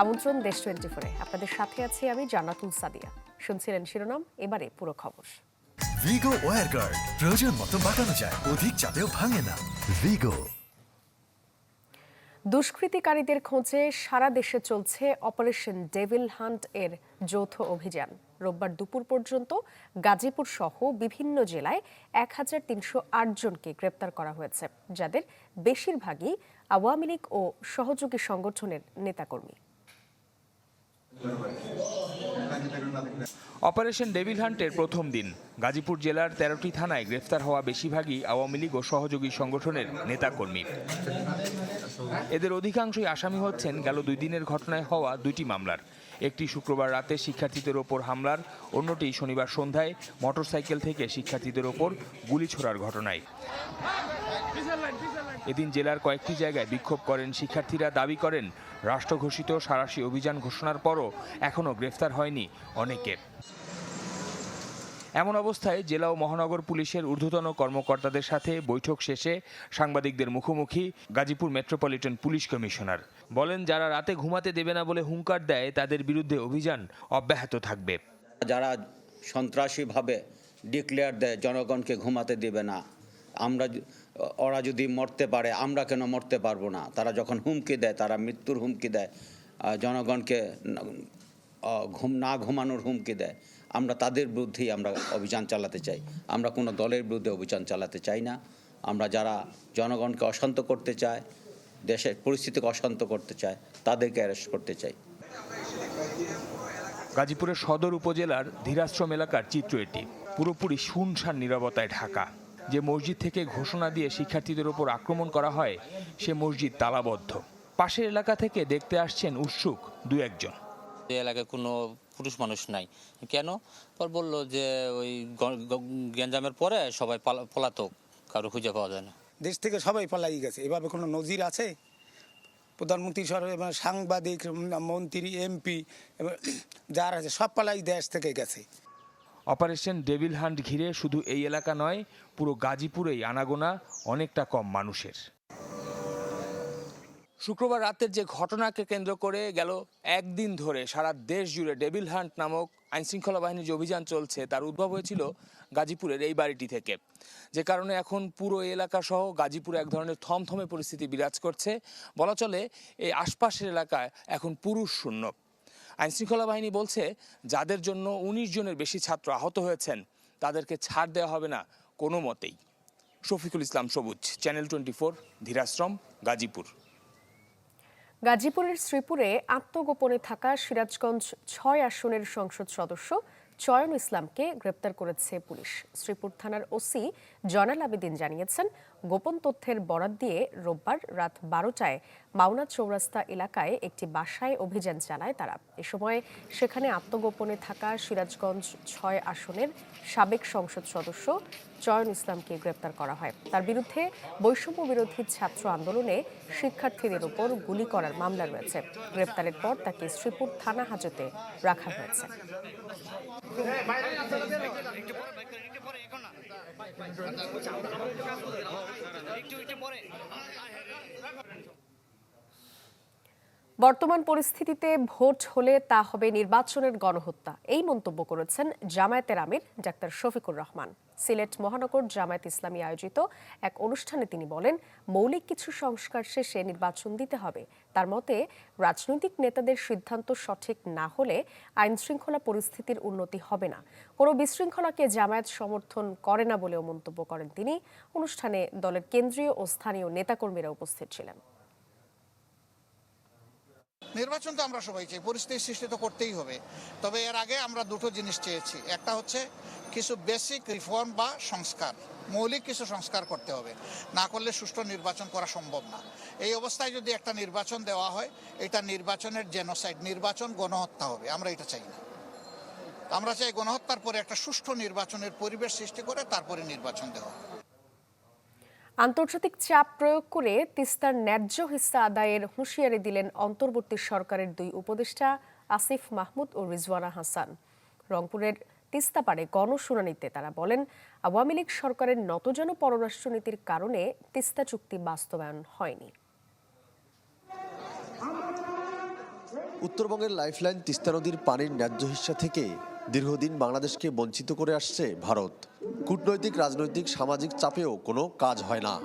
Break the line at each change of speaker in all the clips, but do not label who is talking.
আমন্ত্রণ দেশ টোয়েন্টি ফোরে আপনাদের সাথে আছি আমি জান্নাতুল সাদিয়া। শুনছিলেন শিরোনাম এবারে পুরো খবর।
ভিগো ওয়ার গার্ড প্রয়োজন মতো বাঁকানো যায় অধিক চাপেও ভাঙে না। ভিগো
দুষ্কৃতিকারীদের খোঁজে সারা দেশে চলছে অপারেশন ডেভিল হান্ট এর যৌথ অভিযান। রোববার দুপুর পর্যন্ত গাজীপুর সহ বিভিন্ন জেলায় এক হাজার তিনশো আট জনকে গ্রেপ্তার করা হয়েছে যাদের বেশিরভাগই আওয়ামী লীগ ও সহযোগী সংগঠনের নেতাকর্মী।
অপারেশন ডেভিল হান্টের প্রথম দিন। গাজীপুর জেলার তেরোটি থানায় গ্রেফতার হওয়া বেশিরভাগই আওয়ামী লীগ ও সহযোগী সংগঠনের নেতাকর্মী। এদের অধিকাংশই আসামি হচ্ছেন গেল দুই দিনের ঘটনায় হওয়া দুইটি মামলার। একটি শুক্রবার রাতে শিক্ষার্থীদের ওপর হামলার, অন্যটি শনিবার সন্ধ্যায় মোটরসাইকেল থেকে শিক্ষার্থীদের ওপর গুলি ছোড়ার ঘটনায়। এদিন জেলার কয়েকটি জায়গায় বিক্ষোভ করেন শিক্ষার্থীরা, দাবি করেন রাষ্ট্র ঘোষিত সারাশি অভিযান ঘোষণার পরও এখনও গ্রেফতার হয়নি অনেকের এমন অবস্থায় জেলা ও মহানগর পুলিশের ঊর্ধ্বতন কর্মকর্তাদের সাথে বৈঠক শেষে সাংবাদিকদের মুখোমুখি গাজীপুর মেট্রোপলিটন পুলিশ কমিশনার। বলেন, যারা রাতে ঘুমাতে দেবে না বলে হুঙ্কার দেয়, তাদের বিরুদ্ধে অভিযান অব্যাহত থাকবে।
যারা সন্ত্রাসীভাবে ডিক্লেয়ার দেয়, জনগণকে ঘুমাতে দেবে না। আমরা ওরা যদি মরতে পারে, আমরা কেন মরতে পারব না? তারা যখন হুমকি দেয়, তারা মৃত্যুর হুমকি দেয় জনগণকে ঘুম, না ঘুমানোর হুমকি দেয়, আমরা তাদের বিরুদ্ধেই আমরা অভিযান চালাতে চাই। আমরা কোনো দলের বিরুদ্ধে অভিযান চালাতে চাই না। আমরা যারা জনগণকে অশান্ত করতে চায়, দেশের পরিস্থিতিকে অশান্ত করতে চায়, তাদেরকে অ্যারেস্ট করতে চাই।
গাজীপুরের সদর উপজেলার ধীরাশ্রম এলাকার চিত্র এটি। পুরোপুরি শুনশান নিরবতায় ঢাকা। যে মসজিদ থেকে ঘোষণা দিয়ে শিক্ষার্থীদের ওপর আক্রমণ করা হয় সে মসজিদ তালাবদ্ধ। পাশের এলাকা থেকে দেখতে আসছেন উৎসুক দু একজন।
যে এলাকায় কোনো পুরুষ মানুষ নাই। কেন? পর বলল যে ওই গ- গ- গ্যাঞ্জামের পরে সবাই পালা- পলাতক কারও খুঁজে পাওয়া যায় না।
দেশ থেকে সবাই পালাই গেছে। এভাবে কোনো নজির আছে? প্রধানমন্ত্রী এবং সাংবাদিক মন্ত্রী এমপি যারা আছে সব পালাই দেশ থেকে গেছে।
অপারেশন ডেভিল হান্ট ঘিরে শুধু এই এলাকা নয়, পুরো গাজীপুরেই আনাগোনা অনেকটা কম মানুষের। শুক্রবার রাতের যে ঘটনাকে কেন্দ্র করে গেল একদিন ধরে সারা দেশ জুড়ে ডেভিল হান্ট নামক আইনশৃঙ্খলা বাহিনীর যে অভিযান চলছে, তার উদ্ভব হয়েছিল গাজীপুরের এই বাড়িটি থেকে। যে কারণে এখন পুরো এলাকা সহ গাজীপুরে এক ধরনের থমথমে পরিস্থিতি বিরাজ করছে। বলা চলে, এই আশপাশের এলাকায় এখন পুরুষ শূন্য। আইনশৃঙ্খলা বাহিনী বলছে, যাদের জন্য উনিশ জনের বেশি ছাত্র আহত হয়েছেন, তাদেরকে ছাড় দেওয়া হবে না কোনো মতেই। Shafiqul Islam Sabuj, channel twenty four, Dhirashram, Gazipur.
গাজীপুরের শ্রীপুরে আত্মগোপনে থাকা সিরাজগঞ্জ ছয় আসনের সংসদ সদস্য চয়ন ইসলামকে গ্রেপ্তার করেছে পুলিশ। শ্রীপুর থানার ওসি জয়নাল আবেদিন জানিয়েছেন, গোপন তথ্যের বরাত দিয়ে রোববার রাত বারোটায় মাওনা চৌরাস্তা এলাকায় একটি বাসায় অভিযান চালায় তারা। এ সময় সেখানে আত্মগোপনে থাকা সিরাজগঞ্জ ছয় আসনের সাবেক সংসদ সদস্য চয়ন ইসলামকে গ্রেপ্তার করা হয়। তার বিরুদ্ধে বৈষম্য বিরোধী ছাত্র আন্দোলনে শিক্ষার্থীদের উপর গুলি করার মামলা রয়েছে। গ্রেপ্তারের পর তাকে শ্রীপুর থানা হাজতে রাখা হয়েছে। বর্তমান পরিস্থিতিতে ভোট হলে তা হবে নির্বাচনের গণহত্যা। এই মন্তব্য করেছেন জামায়াতের আমির ডাক্তার শফিকুর রহমান। সিলেট মহানগর জামায়াত ইসলামী আয়োজিত এক অনুষ্ঠানে তিনি বলেন, মৌলিক কিছু সংস্কার শেষে নির্বাচন দিতে হবে। তার মতে, রাজনৈতিক নেতাদের সিদ্ধান্ত সঠিক না হলে আইন শৃঙ্খলা পরিস্থিতির উন্নতি হবে না। কোনো বিশৃঙ্খলাকে জামায়াত সমর্থন করে না বলেও মন্তব্য করেন তিনি। অনুষ্ঠানে দলের কেন্দ্রীয় ও স্থানীয় নেতাকর্মীরা উপস্থিত ছিলেন।
নির্বাচন তো আমরা সবাই চাই, পরিস্থিতি সৃষ্টি তো করতেই হবে। তবে এর আগে আমরা দুটো জিনিস চেয়েছি। একটা হচ্ছে কিছু বেসিক রিফর্ম বা সংস্কার, মৌলিক কিছু সংস্কার করতে হবে। না করলে সুষ্ঠু নির্বাচন করা সম্ভব না। এই অবস্থায় যদি একটা নির্বাচন দেওয়া হয়, এটা নির্বাচনের জেনোসাইড নির্বাচন গণহত্যা হবে। আমরা এটা চাই না। আমরা চাই গণহত্যার পরে একটা সুষ্ঠু নির্বাচনের পরিবেশ সৃষ্টি করে তারপরে নির্বাচন দেওয়া।
আন্তর্জাতিক চাপ প্রয়োগ করে তিস্তার ন্যায্য হিস্সা আদায়ের হুঁশিয়ারি দিলেন অন্তর্বর্তী সরকারের দুই উপদেষ্টা, আসিফ মাহমুদ ও রিজওয়ানা হাসান। রংপুরের তিস্তাপাড়ে গণশুনানিতে তারা বলেন, আওয়ামী লীগ সরকারের নতজন পররাষ্ট্রনীতির কারণে তিস্তা চুক্তি বাস্তবায়ন হয়নি।
উত্তরবঙ্গের লাইফলাইন তিস্তা নদীর পানির ন্যায্য হিস্সা থেকে দীর্ঘদিন বাংলাদেশকে বঞ্চিত করে আসছে ভারত। কূটনৈতিক, রাজনৈতিক, সামাজিক চাপেও কোনো কাজ হয় না।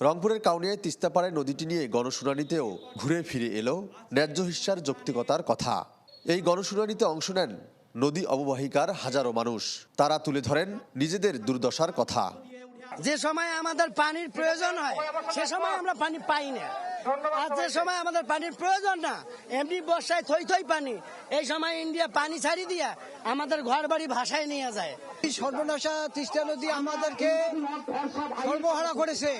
রংপুরের কাউনিয়ায় তিস্তাপাড়ায় নদীটি নিয়ে গণশুনানিতেও ঘুরে ফিরে এলো ন্যায্য হিস্যার যৌক্তিকতার কথা। এই গণশুনানিতে অংশ নেন নদী অববাহিকার হাজারো মানুষ। তারা তুলে ধরেন নিজেদের দুর্দশার কথা।
যে সময় আমাদের পানির প্রয়োজন হয়, সে সময় আমরা পানি পাই না। আর যে সময় আমাদের পানির প্রয়োজন না এমনি বর্ষায় থই থই পানি। এই সময় ইন্ডিয়া পানি ছাড়ি দিয়া আমাদের ঘর বাড়ি ভাষায় নিয়ে যায়। এই সর্বনাশা তিস্তা নদী আমাদেরকে সর্বহারা করেছে।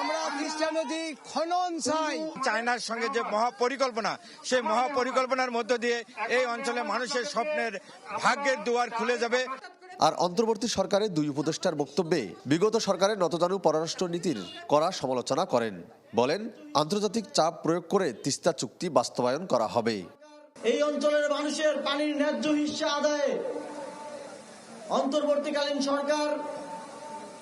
আমরা তিস্তা নদী খনন চাই।
চায়নার সঙ্গে যে মহাপরিকল্পনা সেই মহাপরিকল্পনার মধ্য দিয়ে এই অঞ্চলে মানুষের স্বপ্নের ভাগ্যের দুয়ার খুলে যাবে।
আর অন্তর্বর্তী সরকারের দুই উপদেষ্টার বক্তব্যে বিগত সরকারের নতজানু পররাষ্ট্র নীতির কড়া সমালোচনা করেন। বলেন আন্তর্জাতিক চাপ প্রয়োগ করে তিস্তা চুক্তি বাস্তবায়ন করা হবে।
এই অঞ্চলের মানুষের পানির ন্যায্য হিস্সা আদায়ে অন্তর্বর্তীকালীন সরকার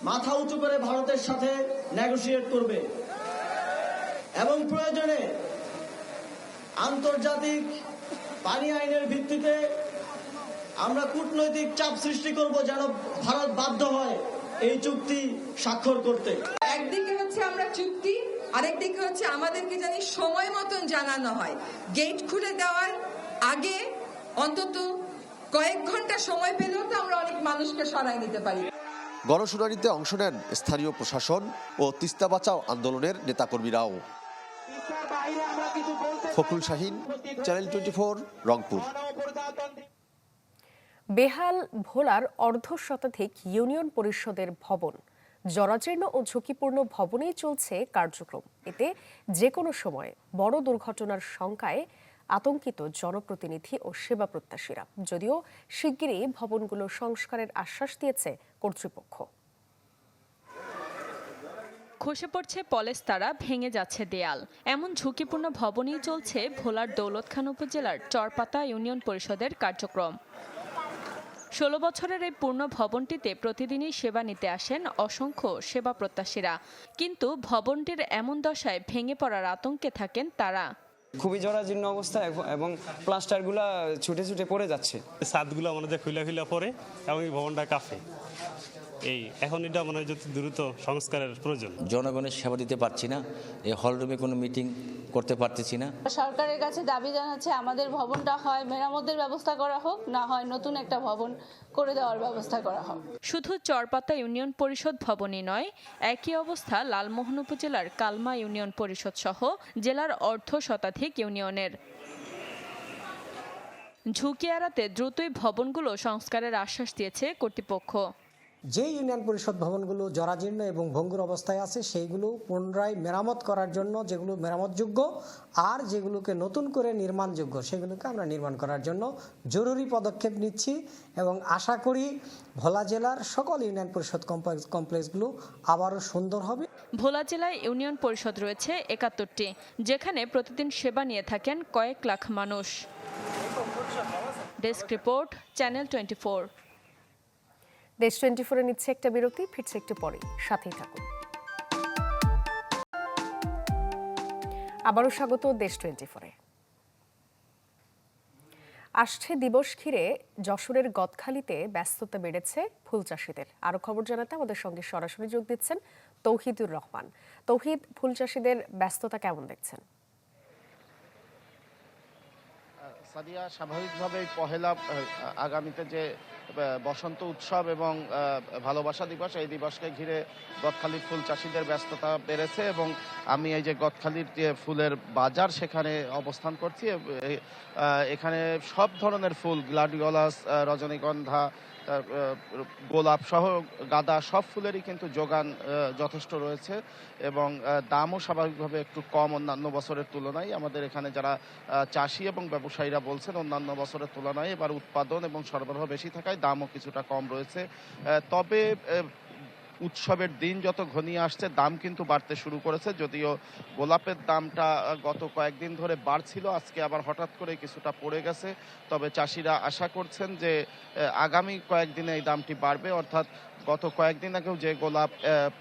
মাথা উঁচু করে ভারতের সাথে নেগোসিয়েট করবে। এবং প্রয়োজনে আন্তর্জাতিক পানি আইনের ভিত্তিতে আমরা কূটনৈতিক চাপ সৃষ্টি করব যেন ভারত বাধ্য হয় এই চুক্তি স্বাক্ষর করতে।
একদিকে হচ্ছে আমরা চুক্তি আরেকদিকে হচ্ছে আমাদেরকে জানি সময় মতন জানানো হয়। গেট খুলে দেওয়ার আগে অন্তত কয়েক ঘণ্টা সময় পেলেও তো আমরা অনেক মানুষকে সরাই নিতে পারি।
গণশুনানিতে অংশ নেন স্থানীয় প্রশাসন ও তিস্তা বাঁচাও আন্দোলনের নেতাকর্মীরাও। Fakhrul Shahin channel twenty Rangpur.
বেহাল ভোলার অর্ধ শতাধিক ইউনিয়ন পরিষদের ভবন। জরাজীর্ণ ও ঝুঁকিপূর্ণ ভবনেই চলছে কার্যক্রম। এতে যে কোনো সময় বড় দুর্ঘটনার শঙ্কায় আতঙ্কিত জনপ্রতিনিধি ও সেবা প্রত্যাশীরা। যদিও শিগগিরই ভবনগুলো সংস্কারের আশ্বাস দিয়েছে কর্তৃপক্ষ।
খসে পড়ছে পলেস্তারা ভেঙে যাচ্ছে দেয়াল। এমন ঝুঁকিপূর্ণ ভবনেই চলছে ভোলার দৌলতখান উপজেলার চরপাতা ইউনিয়ন পরিষদের কার্যক্রম। ষোলো বছরের এই পূর্ণ ভবনটিতে প্রতিদিনই সেবা নিতে আসেন অসংখ্য সেবা প্রত্যাশীরা। কিন্তু ভবনটির এমন দশায় ভেঙে পড়ার আতঙ্কে থাকেন তারা।
খুবই জরাজীর্ণ অবস্থা এবং- প্লাস্টারগুলা ছুটে ছুটে পড়ে যাচ্ছে।
ছাদগুলো আমাদের খুলে খুলে পড়ে এবং এই ভবনটা কাঁপে এই এখন এটা মনে হয় যত দ্রুত সংস্কারের প্রয়োজন।
জনগণের সেবা দিতে পারছি না এই হলরুমে কোনো মিটিং করতে পারতেছি না।
সরকারের কাছে দাবি জানাচ্ছে আমাদের ভবনটা হয় মেরামতের ব্যবস্থা করা হোক না হয় নতুন একটা ভবন করে দেওয়ার ব্যবস্থা করা হোক।
শুধু চরপাতা ইউনিয়ন পরিষদ ভবনই নয় একই অবস্থা লালমোহন উপজেলার কালমা ইউনিয়ন পরিষদ সহ জেলার অর্ধ শতাধিক ইউনিয়নের। ঝুঁকি এড়াতে দ্রুতই ভবনগুলো সংস্কারের আশ্বাস দিয়েছে কর্তৃপক্ষ।
যে ইউনিয়ন পরিষদ ভবনগুলো জরাজীর্ণ এবং ভঙ্গুর অবস্থায় আছে, সেইগুলো পুনরায় মেরামত করার জন্য যেগুলো মেরামতযোগ্য আর যেগুলোকে নতুন করে নির্মাণযোগ্য, সেগুলোকে আমরা নির্মাণ করার জন্য জরুরি পদক্ষেপ নিচ্ছি এবং আশা করি ভোলা জেলার সকল ইউনিয়ন পরিষদ কমপ্লেক্স কমপ্লেক্সগুলো আবারও সুন্দর হবে।
ভোলা জেলায় ইউনিয়ন পরিষদ রয়েছে একাত্তরটি, যেখানে প্রতিদিন সেবা নিয়ে থাকেন কয়েক লাখ মানুষ। Desk report, channel twenty
Desh twenty ফোরে নিচ্ছে একটা বিরতি, ফিরছে একটু পরে সাথেই থাকুন। আবারও স্বাগত দেশ টোয়েন্টি ফোরে আসছে দিবস ঘিরে যশোরের গদখালিতে ব্যস্ততা বেড়েছে ফুল চাষিদের। আরও খবর জানাতে আমাদের সঙ্গে সরাসরি যোগ দিচ্ছেন তৌহিদুর রহমান। তৌহিদ, ফুল চাষিদের ব্যস্ততা কেমন দেখছেন?
সাদিয়া, স্বাভাবিকভাবে পহেলা আগামীতে যে বসন্ত উৎসব এবং ভালোবাসা দিবস, এই দিবসকে ঘিরে গদখালির ফুল চাষিদের ব্যস্ততা বেড়েছে এবং আমি এই যে গদখালির যে ফুলের বাজার সেখানে অবস্থান করছি এখানে সব ধরনের ফুল, গ্লাডিওলাস রজনীগন্ধা গোলাপ সহ গাঁদা সব ফুলেরই কিন্তু যোগান যথেষ্ট রয়েছে এবং দামও স্বাভাবিকভাবে একটু কম অন্যান্য বছরের তুলনায়। আমাদের এখানে যারা চাষি এবং ব্যবসায়ীরা বলছেন, অন্যান্য বছরের তুলনায় এবার উৎপাদন এবং সরবরাহ বেশি থাকায় দামও কিছুটা কম রয়েছে। তবে উৎসবের দিন যত ঘনিয়ে আসছে, দাম কিন্তু বাড়তে শুরু করেছে। যদিও গোলাপের দামটা গত কয়েকদিন ধরে বাড়ছিল, আজকে আবার হঠাৎ করে কিছুটা পড়ে গেছে। তবে চাষিরা আশা করছেন যে আগামী কয়েকদিনে এই দামটি বাড়বে। অর্থাৎ গত কয়েকদিন আগেও যে গোলাপ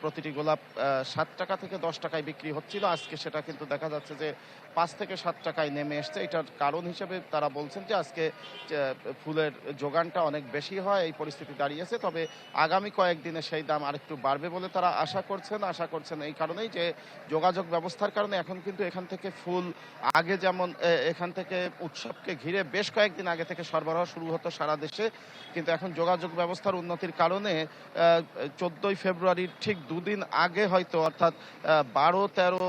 প্রতিটি গোলাপ সাত টাকা থেকে দশ টাকায় বিক্রি হচ্ছিল, আজকে সেটা কিন্তু দেখা যাচ্ছে যে পাঁচ থেকে সাত টাকায় নেমে এসছে। এটার কারণ হিসেবে তারা বলছেন যে, আজকে ফুলের যোগানটা অনেক বেশি হয়, এই পরিস্থিতি দাঁড়িয়েছে। তবে আগামী কয়েকদিনে সেই দাম আরেকটু বাড়বে বলে তারা আশা করছেন আশা করছেন এই কারণেই যে যোগাযোগ ব্যবস্থার কারণে এখন কিন্তু এখান থেকে ফুল আগে যেমন এখান থেকে উৎসবকে ঘিরে বেশ কয়েকদিন আগে থেকে সরবরাহ শুরু হতো সারা দেশে। কিন্তু এখন যোগাযোগ ব্যবস্থার উন্নতির কারণে চোদ্দোই ফেব্রুয়ারির ঠিক দুদিন আগে হয়তো অর্থাৎ বারো, তেরো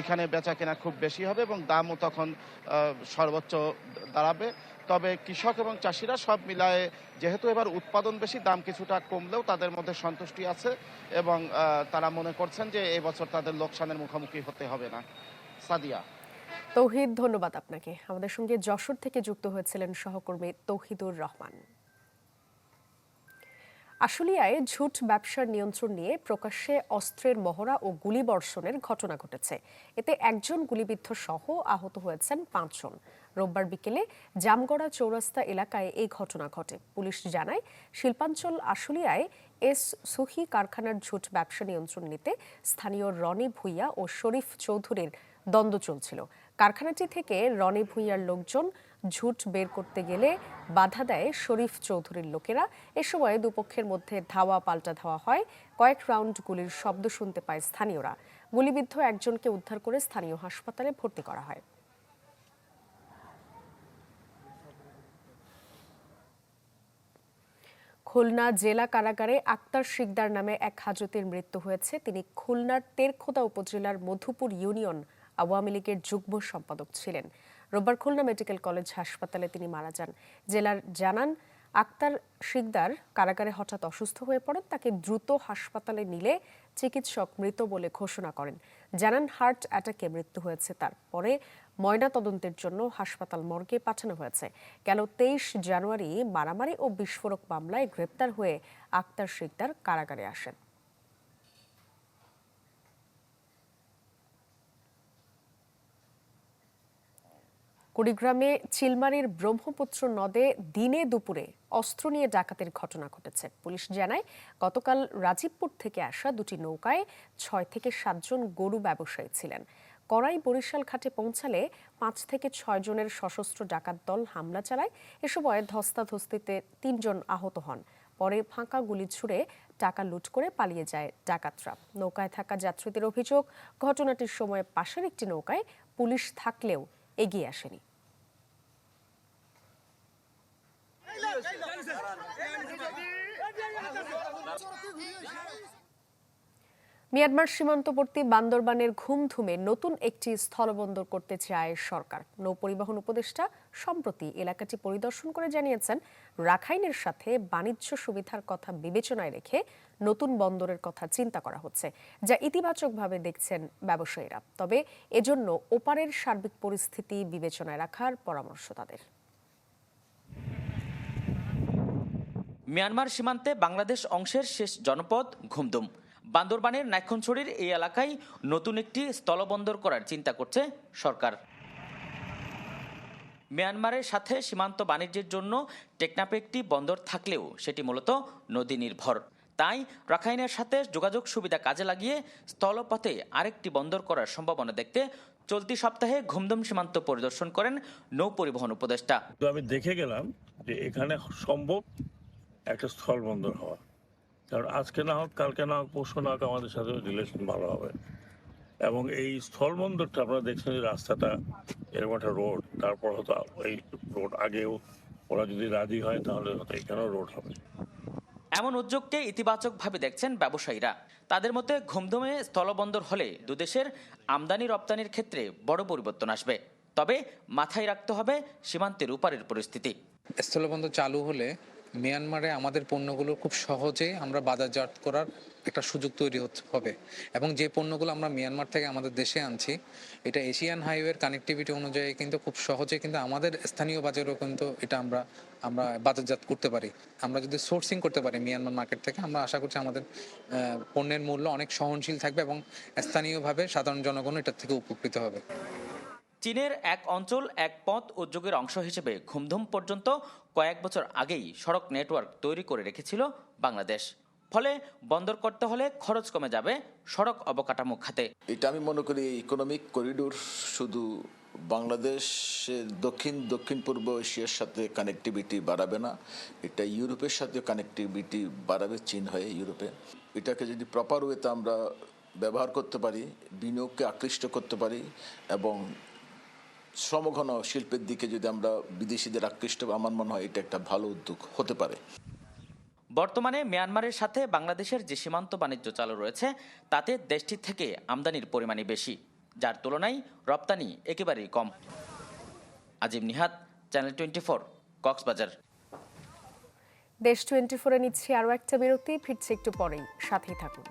এখানে বেচা কেনা খুব বেশি হবে এবং দামও তখন সর্বোচ্চ দাঁড়াবে। তবে কৃষক এবং চাষিরা সব মিলায়ে যেহেতু এবার উৎপাদন বেশি, দাম কিছুটা কমলেও তাদের মধ্যে সন্তুষ্টি আছে এবং তারা মনে করছেন যে এবছর তাদের লোকসানের মুখোমুখি হতে হবে না। সাদিয়া।
তৌহিদ, ধন্যবাদ আপনাকে। আমাদের সঙ্গে যশোর থেকে যুক্ত হয়েছিলেন সহকর্মী তৌহিদুর রহমান। আশুলিয়ায় ঝুট ব্যবসার নিয়ন্ত্রণ নিয়ে প্রকাশ্যে অস্ত্রের মহড়া ও গুলিবর্ষণের ঘটনা ঘটেছে। এতে একজন গুলিবিদ্ধ সহ আহত হয়েছেন পাঁচজন। রোববার বিকেলে জামগড়া চৌরাস্তা এলাকায় এই ঘটনা ঘটে। পুলিশ জানায়, শিল্পাঞ্চল আশুলিয়ায় এস সুহি কারখানার ঝুট ব্যবসা নিয়ন্ত্রণ নিতে স্থানীয় রনি ভুইয়া ও শরীফ চৌধুরীর দ্বন্দ্ব চলছিল। কারখানাটি থেকে রনি ভুইয়ার লোকজন ঝুট বের করতে গেলে বাধা দেয় শরীফ চৌধুরীর লোকেরা। এ সময় দুপক্ষের মধ্যে ধাওয়া পাল্টা ধাওয়া হয়। কয়েক রাউন্ড গুলির শব্দ শুনতে পায় স্থানীয়রা। গুলিবিদ্ধ একজনকে উদ্ধার করে স্থানীয় হাসপাতালে ভর্তি করা হয়। খুলনা জেলা কারাগারে আক্তার শিকদার নামে এক হাজতের মৃত্যু হয়েছে। তিনি খুলনার তেরখোদা উপজেলার মধুপুর ইউনিয়ন আওয়ামী লীগের যুগ্ম সম্পাদক ছিলেন। রোববার খুলনা মেডিকেল কলেজ হাসপাতালে তিনি মারা যান। জেলার জানান, আক্তার শিকদার কারাগারে হঠাৎ অসুস্থ হয়ে পড়েন, তাকে দ্রুত হাসপাতালে নিলে চিকিৎসক মৃত বলে ঘোষণা করেন। জানান, হার্ট অ্যাটাকে মৃত্যু হয়েছে তার। পরে ময়না তদন্তের জন্য হাসপাতাল মর্গে পাঠানো হয়েছে। গেল তেইশ জানুয়ারি মারামারি ও বিস্ফোরক মামলায় গ্রেপ্তার হয়ে আক্তার শিকদার কারাগারে আসেন। কুড়িগ্রামে চিলমারির ব্রহ্মপুত্র নদে দিনে দুপুরে অস্ত্র নিয়ে ডাকাতের ঘটনা ঘটেছে। পুলিশ জানায়, গতকাল রাজীবপুর থেকে আসা দুটি নৌকায় ছয় থেকে সাতজন গরু ব্যবসায়ী ছিলেন। করাই বরিশাল ঘাটে পৌঁছালে পাঁচ থেকে ছয় জনের সশস্ত্র ডাকাত দল হামলা চালায়। এ সময় ধস্তাধস্তিতে তিনজন আহত হন। পরে ফাঁকা গুলি ছুড়ে টাকা লুট করে পালিয়ে যায় ডাকাতরা। নৌকায় থাকা যাত্রীদের অভিযোগ, ঘটনাটির সময় পাশের একটি নৌকায় পুলিশ থাকলেও এগিয়ে আসেনি। মিয়ানমার সীমান্তবর্তী বান্দরবানের ঘুমধুমে নতুন একটি স্থলবন্দর করতে চায় সরকার। নৌপরিবহন উপদেষ্টা সম্প্রতি এলাকাটি পরিদর্শন করে জানিয়েছেন, রাখাইনের সাথে বাণিজ্য সুবিধার কথা বিবেচনায় রেখে নতুন বন্দরের কথা চিন্তা করা হচ্ছে, যা ইতিবাচকভাবে দেখছেন ব্যবসায়ীরা। তবে এজন্য ওপারের সার্বিক পরিস্থিতি বিবেচনায় রাখার পরামর্শ তাদের।
মিয়ানমার সীমান্তে বাংলাদেশ অংশের শেষ জনপদ ঘুমদুম। বান্দরবানের নাইক্ষণছড়ির এই এলাকায় নতুন একটি স্থলবন্দর করার চিন্তা করছে সরকার। মিয়ানমারের সাথে সীমান্ত বাণিজ্যের জন্য টেকনাপে একটি বন্দর থাকলেও সেটি মূলত নদী নির্ভর তাই রাখাইনের সাথে যোগাযোগ সুবিধা কাজে লাগিয়ে স্থলপথে আরেকটি বন্দর করার সম্ভাবনা দেখতে চলতি সপ্তাহে ঘুমদুম সীমান্ত পরিদর্শন করেন নৌ পরিবহন উপদেষ্টা।
আমি দেখে গেলাম যে এখানে সম্ভব একটা স্থলবন্দর হওয়া। কারণ আজকে না হোক কালকে না হোক পরশু না হোক আমাদের সাথে রিলেশন ভালো হবে। এবং এই স্থলবন্দরটা আপনারা দেখছেন যে রাস্তাটা এরকম একটা রোড তারপর হয়তো এই রোড আগেও ওরা যদি রাজি হয় তাহলে হয়তো এখানেও রোড হবে।
এমন উদ্যোগকে ইতিবাচকভাবে দেখছেন ব্যবসায়ীরা। তাদের মতে ঘুমধুমে স্থলবন্দর হলে দুদেশের আমদানি রপ্তানির ক্ষেত্রে বড় পরিবর্তন আসবে। তবে মাথায় রাখতে হবে সীমান্তের উপারের পরিস্থিতি।
স্থলবন্দর চালু হলে মিয়ানমারে আমাদের পণ্যগুলো খুব সহজে আমরা বাজারজাত করার একটা সুযোগ তৈরি হবে। এবং যে পণ্যগুলো আমরা মিয়ানমার থেকে আমাদের দেশে আনছি, এটা এশিয়ান হাইওয়ের কানেক্টিভিটি অনুযায়ী কিন্তু খুব সহজে কিন্তু আমাদের স্থানীয় বাজারেও কিন্তু এটা আমরা আমরা বাজারজাত করতে পারি। আমরা যদি সোর্সিং করতে পারি মিয়ানমার মার্কেট থেকে, আমরা আশা করছি আমাদের পণ্যের মূল্য অনেক সহনশীল থাকবে এবং স্থানীয়ভাবে সাধারণ জনগণ এটার থেকে উপকৃত হবে।
চীনের এক অঞ্চল, এক পথ উদ্যোগের অংশ হিসেবে ঘুমধুম পর্যন্ত কয়েক বছর আগেই সড়ক নেটওয়ার্ক তৈরি করে রেখেছিল বাংলাদেশ। ফলে বন্দর করতে হলে খরচ কমে যাবে সড়ক অবকাঠামো খাতে।
এটা আমি মনে করি ইকোনমিক করিডোর শুধু বাংলাদেশের দক্ষিণ দক্ষিণ পূর্ব এশিয়ার সাথে কানেক্টিভিটি বাড়াবে না, এটা ইউরোপের সাথে কানেক্টিভিটি বাড়াবে চীন হয়ে ইউরোপে। এটাকে যদি প্রপার ওয়েতে আমরা ব্যবহার করতে পারি, বিনিয়োগকে আকৃষ্ট করতে পারি এবং শ্রমঘন শিল্পের দিকে যদি আমরা বিদেশিদের আকৃষ্ট আমার মনে হয় এটা একটা ভালো উদ্যোগ হতে পারে।
বর্তমানে মিয়ানমারের সাথে বাংলাদেশের যে সীমান্ত বাণিজ্য চালু রয়েছে তাতে দেশটি থেকে আমদানির পরিমাণই বেশি যার তুলনায় রপ্তানি একেবারেই কম। Azim Nihad channel twenty four Cox's Bazar.
Desh twenty ফোরে নিচ্ছি আরও একটা বিরতি ফিরছে একটু পরেই সাথেই থাকুন।